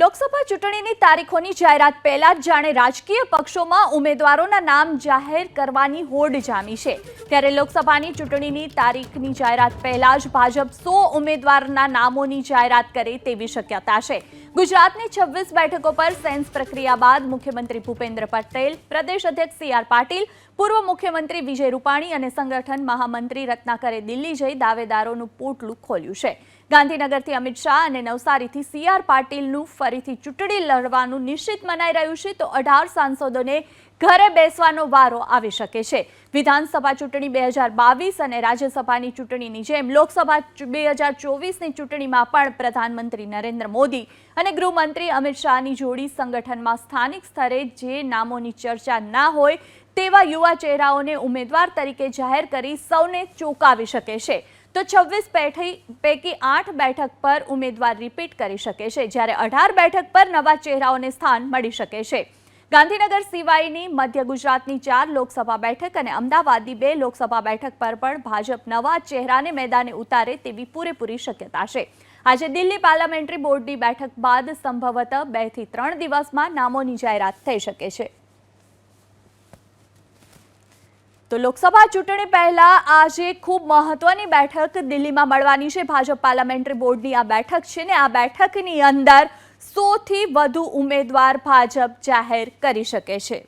લોકસભા ચૂંટણીની તારીખોની જાહેરાત પહેલા જાણે રાજકીય પક્ષોમાં ઉમેદવારોના નામ જાહેર કરવાની હોડ જામી છે. ત્યારે લોકસભાની ચૂંટણીની તારીખની જાહેરાત પહેલા જ ભાજપ સો ઉમેદવારના નામોની જાહેરાત કરે તેવી શક્યતા છે. ગુજરાતની છવ્વીસ બેઠકો પર સેન્સ પ્રક્રિયા બાદ મુખ્યમંત્રી ભૂપેન્દ્ર પટેલ, પ્રદેશ અધ્યક્ષ સી આર પાટીલ, પૂર્વ મુખ્યમંત્રી વિજય રૂપાણી અને સંગઠન મહામંત્રી રત્નાકરે દિલ્હી જઈ દાવેદારોનું પોટલું ખોલ્યું છે. ગાંધીનગરથી અમિત શાહ અને નવસારીથી સી આર પાટીલનું ફરીથી ચૂંટણી લડવાનું નિશ્ચિત મનાઈ રહ્યું છે, તો અઢાર સાંસદોને ઘરે બેસવાનો વારો આવી શકે છે. વિધાનસભા ચૂંટણી બે હજાર બાવીસ અને રાજ્યસભાની ચૂંટણીની જેમ લોકસભા બે હજાર ચોવીસની ચૂંટણીમાં પણ પ્રધાનમંત્રી નરેન્દ્ર મોદી અને ગૃહમંત્રી અમિત શાહની જોડી સંગઠનમાં સ્થાનિક સ્તરે જે નામોની ચર્ચા ના હોય તેવા યુવા ચહેરાઓને ઉમેદવાર તરીકે જાહેર કરી સૌને ચોંકાવી શકે છે. તો છવ્વીસ પૈકી આઠ બેઠક પર ઉમેદવાર રિપીટ કરી શકે છે, જ્યારે અઢાર બેઠક પર નવા ચહેરાઓને સ્થાન મળી શકે છે. ગાંધીનગર સિવાયની મધ્ય ગુજરાતની ચાર લોકસભા બેઠક અને અમદાવાદની બે લોકસભા બેઠક પર પણ ભાજપ નવા ચહેરાને મેદાને ઉતારે તેવી પૂરેપૂરી શક્યતા છે. આજે દિલ્હી પાર્લામેન્ટરી બોર્ડની બેઠક બાદ સંભવત બેથી ત્રણ દિવસમાં નામોની જાહેરાત થઈ શકે છે. તો લોકસભા ચૂંટણી પહેલા આજે ખૂબ મહત્વની બેઠક દિલ્હીમાં મળવાની છે. ભાજપ પાર્લામેન્ટરી બોર્ડની આ બેઠક છે ને, આ બેઠકની અંદર સોથી વધુ ઉમેદવાર ભાજપ જાહેર કરી શકે છે.